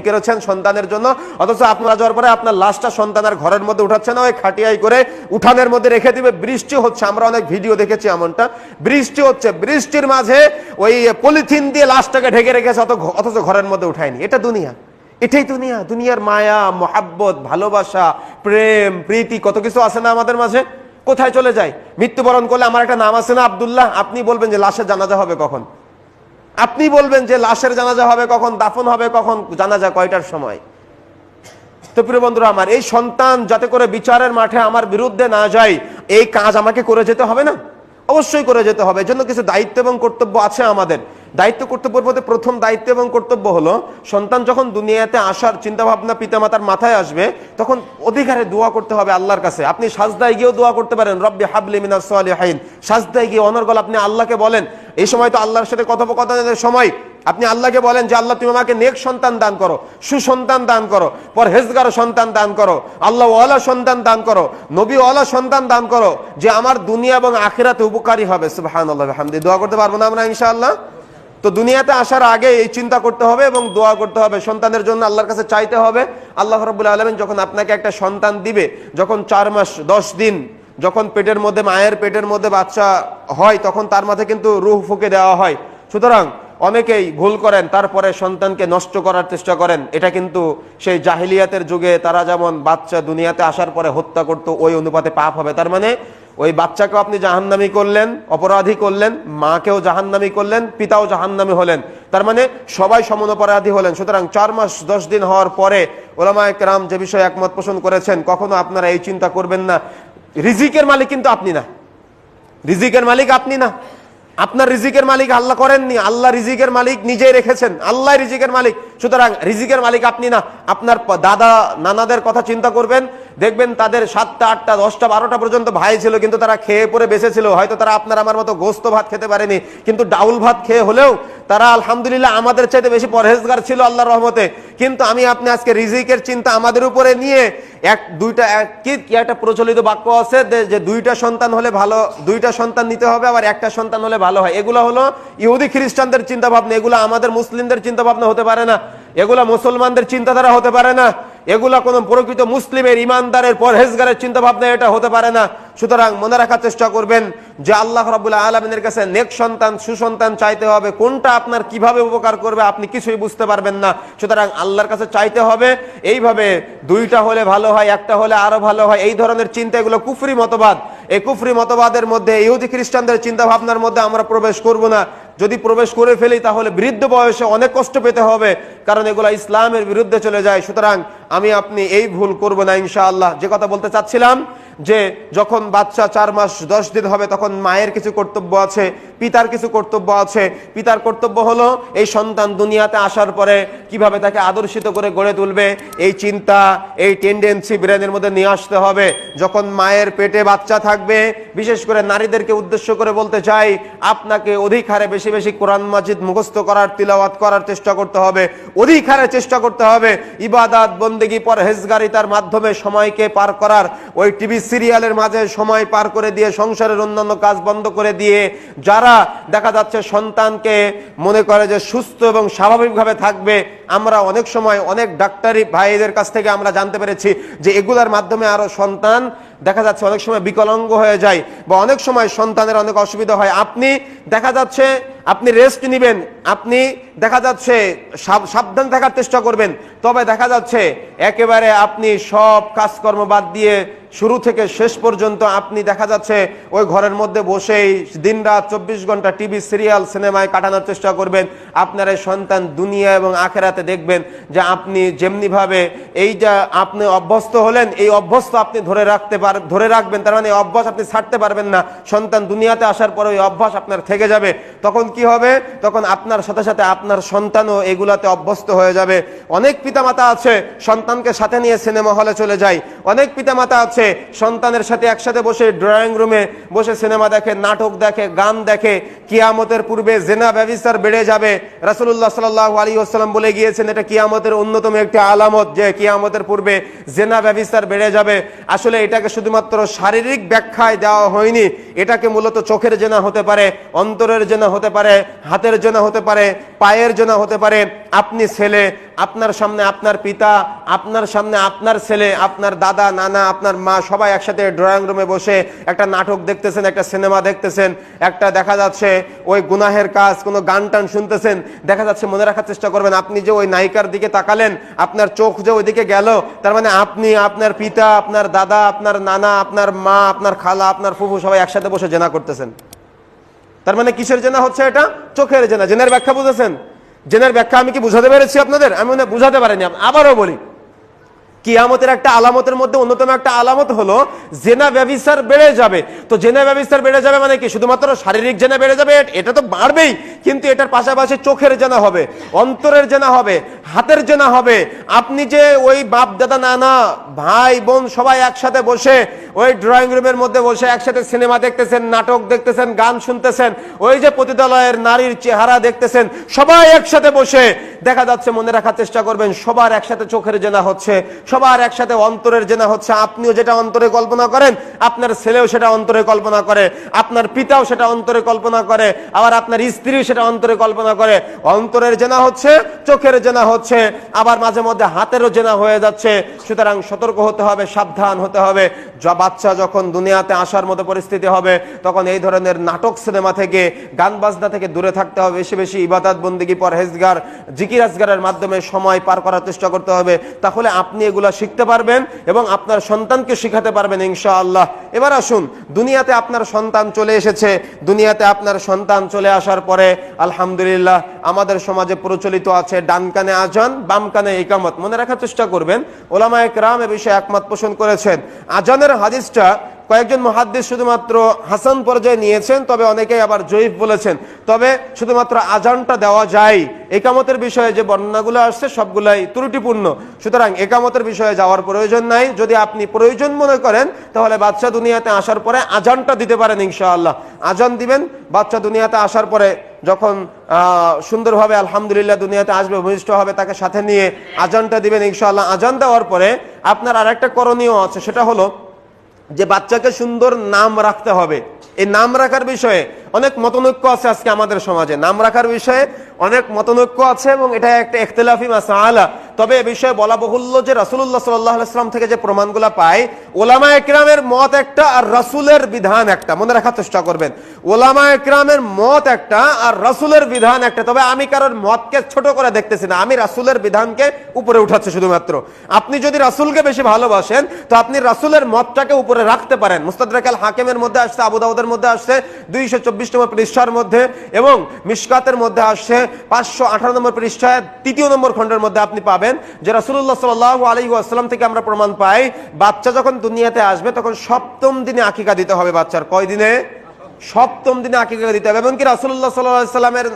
ফিকে রয়েছেন সন্তানের জন্য। অথচ আপনারা যাওয়ার পরে আপনার লাশটা সন্তানের ঘরের মধ্যে উঠাচ্ছে না, ওই খাটিয়াই করে উঠানের মধ্যে রেখে দিবে। বৃষ্টি হচ্ছে, আমরা অনেক ভিডিও দেখেছি এমনটা। বৃষ্টি হচ্ছে, বৃষ্টির মাঝে ওই পলিথিন দিয়ে লাশটাকে ঢেকে রেখেছে, অত অথচ ঘরের মধ্যে উঠায়নি। এটা দুনিয়া। এটাই দুনিয়া। দুনিয়ার মায়া, মোহাব্বত, ভালোবাসা, প্রেম, প্রীতি, কত কিছু আছে না আমাদের মাঝে? কোথায় চলে যায়? মৃত্যুবরণ করলে আমার একটা নাম আছে না আবদুল্লাহ? আপনি বলবেন যে লাশের জানাজা হবে কখন? আপনি বলবেন যে লাশের জানাজা হবে, কখন দাফন হবে, কখন জানাজা কয়টার সময়? তো প্রিয় বন্ধুরা আমার, এই সন্তান যাতে করে বিচারের মাঠে আমার বিরুদ্ধে না যায়, এই কাজ আমাকে করে যেতে হবে না? অবশ্যই করে যেতে হবে। এজন্য কিছু দায়িত্ব এবং কর্তব্য আছে আমাদের। দায়িত্ব কর্তব্যের মধ্যে প্রথম দায়িত্ব এবং কর্তব্য হলো, সন্তান যখন দুনিয়াতে আসার চিন্তা ভাবনা পিতামাতার মাথায় আসবে, তখন অধিকারে দোয়া করতে হবে আল্লাহর কাছে। আপনি সাজদায় গিয়েও দোয়া করতে পারেন, রব্বি হাবলি মিনাস সালিহিন। সাজদায় গিয়ে অনর্গল আপনি আল্লাহকে বলেন। এই সময় তো আল্লাহর সাথে কথোপকথনের সময়। আপনি আল্লাহকে বলেন যে, আল্লাহ, তুমি আমাকে নেক সন্তান দান করো, সুসন্তান দান করো, পরহেজগার সন্তান দান করো আল্লাহ ওয়ালা সন্তান দান করো নবী ওয়ালা সন্তান দান করো, যে আমার দুনিয়া এবং আখেরাতে উপকারী হবে। সুবহানাল্লাহ হামদি দোয়া করতে পারব না আমরা, ইনশাআল্লাহ? তো দুনিয়াতে আসার আগে এই চিন্তা করতে হবে এবং দোয়া করতে হবে। সন্তানের জন্য আল্লাহর কাছে চাইতে হবে। আল্লাহ রব্বুল আলমিন যখন আপনাকে একটা সন্তান দিবে, যখন চার মাস, দশ দিন, যখন পেটের মধ্যে, মায়ের পেটের মধ্যে বাচ্চা হয়, তখন তার মাঝে কিন্তু রুহ ফুকে দেওয়া হয়। সুতরাং অনেকেই ভুল করেন, তারপরে সন্তানকে নষ্ট করার চেষ্টা করেন। এটা কিন্তু সেই জাহিলিয়াতের যুগে তারা যেমন বাচ্চা দুনিয়াতে আসার পরে হত্যা করতো, ওই অনুপাতে পাপ হবে। তার মানে ওই বাচ্চাকেও আপনি জাহান্নামি করলেন, অপরাধী করলেন, মাকেও জাহান্নামি করলেন, পিতাও জাহান্নামি হলেন। তার মানে সবাই সমান অপরাধী হলেন। সুতরাং চার মাস, দশ দিন হওয়ার পরে ওলামায় কেরাম যে বিষয়ে একমত পোষণ করেছেন, কখনো আপনারা এই চিন্তা করবেন না। রিজিকের মালিক কিন্তু আপনি না। রিজিকের মালিক আপনি না। আপনার রিজিকের মালিক আল্লাহ করেননি। আল্লাহ রিজিকের মালিক নিজেই রেখেছেন। আল্লাহ রিজিকের মালিক। সুতরাং রিজিকের মালিক আপনি না। আপনার দাদা, নানাদের কথা চিন্তা করবেন। দেখবেন তাদের সাতটা, আটটা, দশটা, বারোটা পর্যন্ত ভাই ছিল, কিন্তু তারা খেয়ে পরে বেঁচেছিল। হয়তো তারা আপনার আমার মতো গোস্ত ভাত খেতে পারেনি, কিন্তু ডাউল ভাত খেয়ে হলেও তারা আলহামদুলিল্লাহ আমাদের চাইতে বেশি পরহেজগার ছিল আল্লাহ রহমতে। কিন্তু আমি আপনি আজকে রিজিকের চিন্তা আমাদের উপরে নিয়ে এক, দুইটা কি একটা প্রচলিত বাক্য আছে যে দুইটা সন্তান হলে ভালো, দুইটা সন্তান নিতে হবে, আবার একটা সন্তান হলে ভালো হয়। এগুলো হলো ইহুদি খ্রিস্টানদের চিন্তা ভাবনা এগুলো আমাদের মুসলিমদের চিন্তা ভাবনা হতে পারে না। এগুলা মুসলমানদের চিন্তাধারা হতে পারে না। এগুলা কোন প্রকৃত মুসলিমের ইমানদারের পরহেজগারের চিন্তা ভাবনা এটা হতে পারে না। সুতরাং মনে রাখার চেষ্টা করবেন যে আল্লাহ রাবুল্লাহ আলমিনের কাছে নেক সন্তান, সুসন্তান চাইতে হবে। কোনটা আপনার কীভাবে উপকার করবে আপনি কিছুই বুঝতে পারবেন না। সুতরাং আল্লাহর কাছে চাইতে হবে, এইভাবে দুইটা হলে ভালো হয়, একটা হলে আরও ভালো হয়। এই ধরনের চিন্তা এগুলো কুফরি মতবাদ। এই কুফরি মতবাদের মধ্যে ইহুদি খ্রিস্টানদের চিন্তা ভাবনার মধ্যে আমরা প্রবেশ করব না। যদি প্রবেশ করে ফেলি, তাহলে বৃদ্ধ বয়সে অনেক কষ্ট পেতে হবে, কারণ এগুলো ইসলামের বিরুদ্ধে চলে যায়। সুতরাং আমি আপনি এই ভুল করব না, ইনশাআল্লাহ। যে কথা বলতে চাচ্ছিলাম যে যখন বাচ্চা চার মাস, দশ দিন হবে, তখন মায়ের কিছু কর্তব্য আছে, পিতার কিছু কর্তব্য আছে। পিতার কর্তব্য হলো এই সন্তান দুনিয়াতে আসার পরে কীভাবে তাকে আদর্শিত করে গড়ে তুলবে, এই চিন্তা, এই টেন্ডেন্সি ব্রেনের মধ্যে নিয়ে আসতে হবে। যখন মায়ের পেটে বাচ্চা থাকবে, বিশেষ করে নারীদেরকে উদ্দেশ্য করে বলতে চাই, আপনাকে অধিক হারে বেশি বেশি কোরআন মাজিদ মুখস্থ করার, তিলাওয়াত করার চেষ্টা করতে হবে। অধিক হারে চেষ্টা করতে হবে। ইবাদাত, বন্দেগি পরহেজগারিতার মাধ্যমে সময়কে পার করার, ওই টিভি সিরিয়ালের মাঝে সময় পার করে দিয়ে, সংসারের অন্যান্য কাজ বন্ধ করে দিয়ে, যারা দেখা যাচ্ছে সন্তানকে মনে করে যে সুস্থ এবং স্বাভাবিকভাবে থাকবে, আমরা অনেক সময় অনেক ডাক্তারি ভাইদের কাছ থেকে আমরা জানতে পেরেছি যে এগুলার মাধ্যমে আরও সন্তান দেখা যাচ্ছে অনেক সময় বিকলাঙ্গ হয়ে যায় বা অনেক সময় সন্তানের অনেক অসুবিধা হয়। আপনি দেখা যাচ্ছে, আপনি রেস্ট নেবেন, আপনি দেখা যাচ্ছে সাব- সাবধান থাকার চেষ্টা করবেন, তবে দেখা যাচ্ছে একেবারে আপনি সব কাজকর্ম বাদ দিয়ে শুরু থেকে শেষ পর্যন্ত আপনি দেখা যাচ্ছে ওই ঘরের মধ্যে বসেই দিন রাত চব্বিশ ঘণ্টা টিভি, সিরিয়াল, সিনেমায় কাটানোর চেষ্টা করবেন। আপনার এই সন্তান দুনিয়া এবং আখেরাতে দেখবেন যে আপনি যেমনিভাবে এই যা আপনি অভ্যস্ত হলেন, এই অভ্যস্ত আপনি ধরে রাখতে পার, ধরে রাখবেন। তার মানে এই অভ্যাস আপনি ছাড়তে পারবেন না। সন্তান দুনিয়াতে আসার পরে ওই অভ্যাস আপনার থেকে যাবে। তখন কি হবে? তখন আপনার সাথে সাথে আপনার সন্তানও এগুলাতে অভ্যস্ত হয়ে যাবে। অনেক পিতামাতা আছে, সন্তানকে সাথে নিয়ে সিনেমা হলে চলে যায়। অনেক পিতামাতা আছে সন্তানের সাথে একসাথে বসে ড্রয়িং রুমে বসে সিনেমা দেখে নাটক দেখে গান দেখে কিয়ামতের পূর্বে জেনা ব্যবস্থার বেড়ে যাবে। রাসুল্লাহ সাল্লাহ আলী আসসালাম বলে গিয়েছেন, এটা কিয়ামতের অন্যতম একটি আলামত যে কিয়ামতের পূর্বে জেনা ব্যবস্থার বেড়ে যাবে। আসলে এটাকে শুধুমাত্র শারীরিক ব্যাখ্যায় দেওয়া হয়নি, এটাকে মূলত চোখের জেনা হতে পারে, অন্তরের জেনা হতে পারে, হাতের জেনা হতে পারে, পায়ের জেনা হতে পারে। আপনি ছেলে, আপনার সামনে আপনার পিতা, আপনার সামনে আপনার ছেলে, আপনার দাদা, নানা, আপনার মা, সবাই একসাথে ড্রয়িং রুমে বসে একটা নাটক দেখতেছেন, একটা সিনেমা দেখতেছেন, একটা দেখা যাচ্ছে ওই গুনাহের কাজ, কোনো গান টান শুনতেছেন, দেখা যাচ্ছে মনে রাখার চেষ্টা করবেন, আপনি যে ওই নায়িকার দিকে তাকালেন, আপনার চোখ যে ওইদিকে গেল, তার মানে আপনি, আপনার পিতা, আপনার দাদা, আপনার নানা, আপনার মা, আপনার খালা, আপনার ফুফু সবাই একসাথে বসে জেনা করতেছেন। তার মানে কিসের জেনা হচ্ছে এটা? চোখের জেনা। জেনের ব্যাখ্যা বুঝেছেন? জেনের ব্যাখ্যা আমি কি বুঝাতে পেরেছি আপনাদের? আমি মনে বুঝাতে পারিনি, আবারও বলি। কিয়ামতের একটা আলামতের মধ্যে অন্যতম একটা আলামত হলো জেনা ব্যবসার বেড়ে যাবে। তো জেনা ব্যবসার বেড়ে যাবে মানে কি? শুধুমাত্র শারীরিক জেনা বেড়ে যাবে, এটা তো বাড়বেই, কিন্তু এটার পাশাপাশি চোখের জেনা হবে, অন্তরের জেনা হবে। হাতের জেনা হবে। আপনি যে ওই বাপ দাদা নানা, ভাই, বোন সবাই একসাথে বসে ওই ড্রয়িং রুমের মধ্যে বসে একসাথে সিনেমা দেখতেছেন, নাটক দেখতেছেন, গান শুনতেছেন, ওই যে পতিতালয়ের নারীর চেহারা দেখতেছেন, সবাই একসাথে বসে দেখা যাচ্ছে, মনে রাখার চেষ্টা করবেন, সবার একসাথে চোখের জেনা হচ্ছে, সবার একসাথে অন্তরের জেনা হচ্ছে। আপনিও যেটা অন্তরে কল্পনা করেন, আপনার ছেলেও সেটা অন্তরে কল্পনা করে, আপনার পিতাও সেটা অন্তরে কল্পনা করে, আবার আপনার স্ত্রীও সেটা অন্তরে কল্পনা করে। অন্তরের জেনা হচ্ছে, চোখের জেনা হচ্ছে। আবার মাঝে মধ্যে হাতেরও জেনা হয়ে যাচ্ছে। সুতরাং সতর্ক হতে হবে, সাবধান হতে হবে। বাচ্চা যখন দুনিয়াতে আসার মতো পরিস্থিতি হবে, তখন এই ধরনের নাটক সিনেমা থেকে গান বাজনা থেকে দূরে থাকতে হবে। বেশি বেশি ইবাদত বন্দিগি, পরহেজগার জিকির আজগারের মাধ্যমে সময় পার করার চেষ্টা করতে হবে। তাহলে আপনি এগুলা শিখতে পারবেন এবং আপনার সন্তানকে শিখাতে পারবেন ইনশাআল্লাহ। এবার আসুন, দুনিয়াতে আপনার সন্তান চলে এসেছে। দুনিয়াতে আপনার সন্তান চলে আসার পরে, আলহামদুলিল্লাহ আমাদের সমাজে প্রচলিত আছে ডান কানে আজান, বাম কানে একামত মনে রাখার চেষ্টা করবেন ওলামায়ক রাম এ বিষয়ে একমত পোষণ করেছেন। আজানের হাদিসটা কয়েকজন মহাদ্দিস শুধুমাত্র হাসান পর্যায়ে নিয়েছেন, তবে অনেকেই আবার জয়ীফ বলেছেন। তবে শুধুমাত্র আজানটা দেওয়া যায়। একামতের বিষয়ে যে বর্ণনাগুলো আসছে, সবগুলাই ত্রুটিপূর্ণ। সুতরাং একামতের বিষয়ে যাওয়ার প্রয়োজন নাই। যদি আপনি প্রয়োজন মনে করেন, তাহলে বাচ্চা দুনিয়াতে আসার পরে আজানটা দিতে পারেন ইনশাআল্লাহ। আজান দিবেন বাচ্চা দুনিয়াতে আসার পরে যখন সুন্দরভাবে আলহামদুলিল্লাহ দুনিয়াতে আসবে, ভূমিষ্ঠ হবে, তাকে সাথে নিয়ে আজানটা দিবেন ইনশাআল্লাহ। আজান দেওয়ার পরে আপনার আরেকটা করণীয় আছে, সেটা হলো যে বাচ্চাকে সুন্দর নাম রাখতে হবে। এই নাম রাখার বিষয়ে অনেক মতনৈক্য আছে আজকে আমাদের সমাজে। নাম রাখার বিষয়ে অনেক মতনৈক্য আছে এবং এটা একটা একতলাফি মাসালা। তবে এ বিষয়ে বলা বহুল্য যে রাসুল্লাহ সাল্লাম থেকে যে প্রমাণগুলো পাই ওলামা একরামের মত একটা আর রাসুলের বিধান একটা। মনে রাখার চেষ্টা করবেন। ওলামা একরামের মত একটা আর রাসুলের বিধান একটা। তবে আমি কারোর মতকে ছোট করে দেখতেছি না। আমি রাসুলের বিধানকে উপরে উঠাচ্ছি শুধুমাত্র। আপনি যদি রাসুলকে বেশি ভালোবাসেন, তো আপনি রাসুলের মতটাকে উপরে রাখতে পারেন। মুস্তাদাল হাকিমের মধ্যে আসছে, আবু দাউদের মধ্যে আসছে, দুইশো চব্বিশ নম্বর পৃষ্ঠার মধ্যে এবং মিসকাতের মধ্যে আসছে, পাঁচশো আঠারো নম্বর পৃষ্ঠায় তৃতীয় নম্বর খণ্ডের মধ্যে আপনি পাবেন যে রাসুল্লাহ সাল আলী আসসালাম থেকে আমরা প্রমাণ পাই, বাচ্চা যখন দুনিয়াতে আসবে, তখন সপ্তম দিনে আকিকা দিতে হবে বাচ্চার। কয় দিনে সপ্তম দিনে আকিকা দিতে হবে। এমনকি রাসুল্লাহ সাল্লাহ সাল্লামের,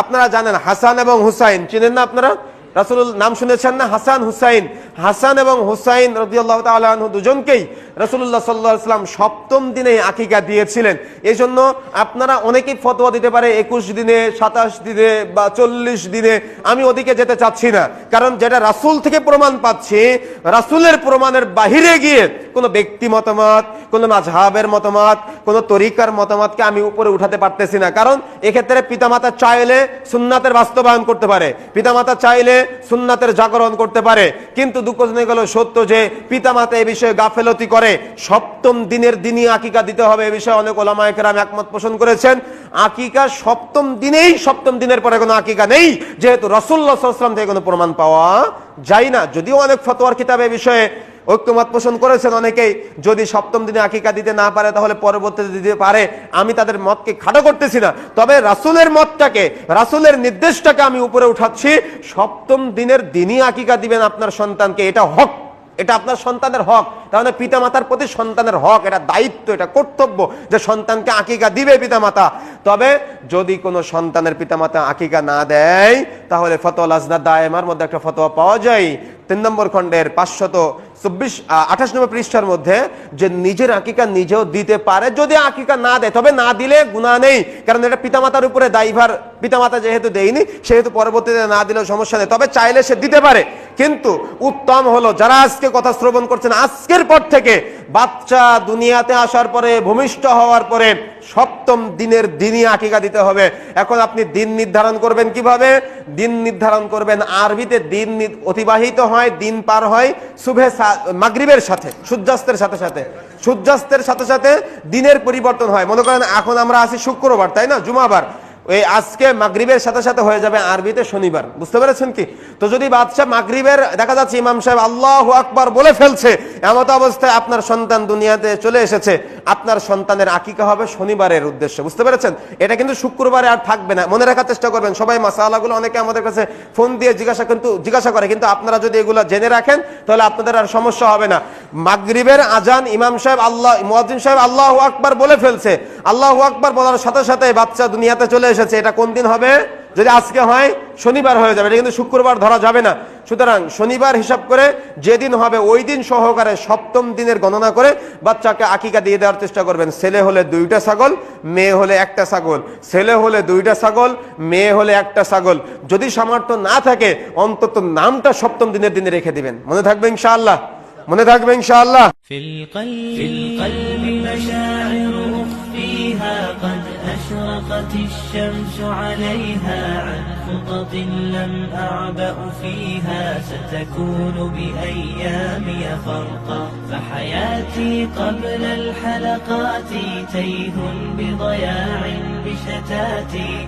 আপনারা জানেন হাসান এবং হুসাইন, চিনেন না আপনারা? রাসুল নাম শুনেছেন না? হাসান, হুসাইন। হাসান এবং হুসাইন রবিআল্লাহ তালু দুজনকেই রসুল্লাহ সাল্লাহাম সপ্তম দিনে আকিকা দিয়েছিলেন। এই জন্য আপনারা অনেকেই ফতোয়া দিতে পারে একুশ দিনে, সাতাশ দিনে বা চল্লিশ দিনে। আমি ওদিকে যেতে চাচ্ছি না। কারণ যেটা রাসুল থেকে প্রমাণ পাচ্ছি, রাসুলের প্রমাণের বাহিরে গিয়ে কোনো ব্যক্তি মতামত, কোনো মাঝহাবের মতামত, কোনো তরিকার মতামতকে আমি উপরে উঠাতে পারতেছি না। কারণ এক্ষেত্রে পিতামাতা চাইলে সুন্নাতের বাস্তবায়ন করতে পারে। পিতামাতা চাইলে সুন্নাতের জাগরণ করতে পারে। কিন্তু দুঃখ হলো সত্য যে পিতামাতা এ বিষয়ে গাফেলতি করে। সপ্তম দিনের দিনই আকিকা দিতে হবে এ বিষয়ে অনেক ওলামায়কেরাম একমত পোষণ করেছেন। আকিকা সপ্তম দিনেই, সপ্তম দিনের পরে কোনো আকিকা নেই। যেহেতু রসুল্লাহ আসলাম থেকে কোনো প্রমাণ পাওয়া যায় না। যদিও অনেক ফতোয়ার কিতাবে বিষয়ে ঐক্যমত পোষণ করেছেন অনেকেই। যদি সপ্তম দিনে আকিকা দিতে না পারে, তাহলে পরবর্তীতে দিতে পারে। আমি তাদের মতকে খাটো করতেছি না। তবে রাসুলের মতটাকে, রাসুলের নির্দেশটাকে আমি উপরে উঠাচ্ছি। সপ্তম দিনের দিনই আকিকা দিবেন আপনার সন্তানকে। এটা হক। এটা আপনার সন্তানের হক। তাহলে পিতামাতার প্রতি সন্তানের হক। এটা দায়িত্ব, এটা কর্তব্য যে সন্তানকে আকিকা দিবে পিতামাতা। তবে যদি কোনো সন্তানের পিতামাতা আকিকা না দেয়, তাহলে ফতোয়া লাজনা দায়মার মধ্যে একটা ফতোয়া পাওয়া যায়। তিন নম্বর খণ্ডের পাঁচশত চব্বিশ আঠাশ নম্বর পৃষ্ঠার মধ্যে যে নিজের আকিকা নিজেও দিতে পারে। যদি আকিকা না দেয়, তবে না দিলে গুণা নেই, কারণ এটা পিতামাতার উপরে দায়ভার পিতামাতা যেহেতু দেয়নি, সেহেতু পরবর্তীতে না দিলেও সমস্যা নেই। তবে চাইলে সে দিতে পারে। কিন্তু উত্তম হলো, যারা আজকে কথা শ্রবণ করছেন, আজকের পর থেকে বাচ্চা দুনিয়াতে আসার পরে, ভূমিষ্ঠ হওয়ার পরে সপ্তম দিনের দিনই আকিকা দিতে হবে। এখন আপনি দিন নির্ধারণ করবেন কীভাবে? দিন নির্ধারণ করবেন আরবিতে, দিন অতিবাহিত হয়, দিন পার হয় শুভে মাগরিবের সাথে, সূর্যাস্তের সাথে সাথে। সূর্যাস্তের সাথে সাথে দিনের পরিবর্তন হয়। মনে করেন এখন আমরা আছি শুক্রবার, তাই না? জুমাবার। এই আজকে মাগরিবের সাথে সাথে হয়ে যাবে আরবিতে শনিবার। বুঝতে পেরেছেন কি? তো যদি বাদশাহ মাগরিবের, দেখা যাচ্ছে ইমাম সাহেব আল্লাহ আকবার বলে ফেলছে, এমত অবস্থায় আপনার সন্তান দুনিয়াতে চলে এসেছে, আপনার সন্তানের আকিকা হবে শনিবারের উদ্দেশ্যে। বুঝতে পেরেছেন? এটা কিন্তু শুক্রবারে আর থাকবে না। মনে রাখার চেষ্টা করবেন, সবাই মাসালাগুলো অনেকে আমাদের কাছে ফোন দিয়ে জিজ্ঞাসা কিন্তু, জিজ্ঞাসা করে, কিন্তু আপনারা যদি এগুলো জেনে রাখেন, তাহলে আপনাদের আর সমস্যা হবে না। মাগরিবের আজান ইমাম সাহেব আল্লাহ, মুয়াজ্জিন সাহেব আল্লাহ আকবার বলে ফেলছে। আল্লাহ আকবার বলার সাথে সাথে বাচ্চা দুনিয়াতে চলে এসেছে, এটা কোন দিন হবে? যদি আজকে হয়, শনিবার হয়ে যাবে। এটা কিন্তু শুক্রবার ধরা যাবে না। সুতরাং শনিবার হিসাব করে যেদিন হবে, ওই দিন সহকারে সপ্তম দিনের গণনা করে বাচ্চাকে আকিকা দিয়ে দেওয়ার চেষ্টা করবেন। ছেলে হলে দুইটা ছাগল, মেয়ে হলে একটা ছাগল। ছেলে হলে দুইটা ছাগল, মেয়ে হলে একটা ছাগল। যদি সামর্থ্য না থাকে, অন্তত নামটা সপ্তম দিনের দিনে রেখে দিবেন। মনে থাকবে ইনশাআল্লাহ? মনে থাকবে ইনশাআল্লাহ في القلب, في القلب مشاعر أخفيها قد أشرقت الشمس عليها عن خطط لم أعبأ فيها ستكون بأيامي فرقا فحياتي قبل الحلقات تيه بضياع بشتاتي